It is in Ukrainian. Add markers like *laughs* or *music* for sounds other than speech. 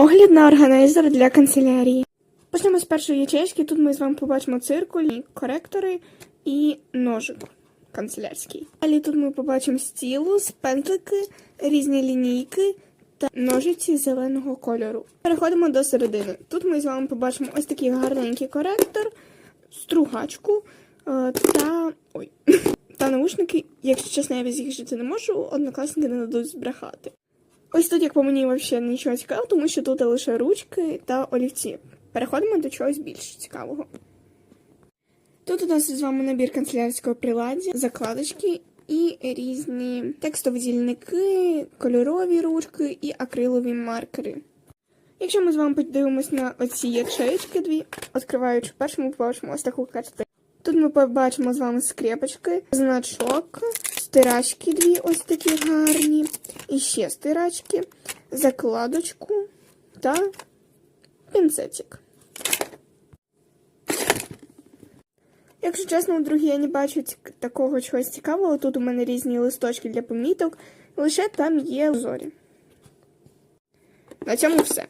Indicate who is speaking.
Speaker 1: Огляд на органайзер для канцелярії. Почнемо з першої ячейки. Тут ми з вами побачимо циркуль, коректори і ножик канцелярський. Далі тут ми побачимо стілус, пензлики, різні лінійки та ножиці зеленого кольору. Переходимо до середини. Тут ми з вами побачимо ось такий гарненький коректор, стругачку е, та. ой. *laughs* Та наушники, якщо чесно, я без їх жити не можу, однокласники не дадуть збрехати. Ось тут, як по мені, взагалі нічого цікавого, тому що тут лише ручки та олівці. Переходимо до чогось більш цікавого. Тут у нас з вами набір канцелярського приладдя, закладочки і різні текстовидільники, кольорові ручки і акрилові маркери. Якщо ми з вами подивимось на оці ячеїчки дві, відкриваючи першу, ми побачимо ось таку картину. Ми побачимо з вами скрепочки, значок, стирачки дві ось такі гарні, і ще стирачки, закладочку та пінцетик. Якщо чесно, у другій я не бачу такого чогось цікавого. Тут у мене різні листочки для поміток, лише там є узорі. На цьому все.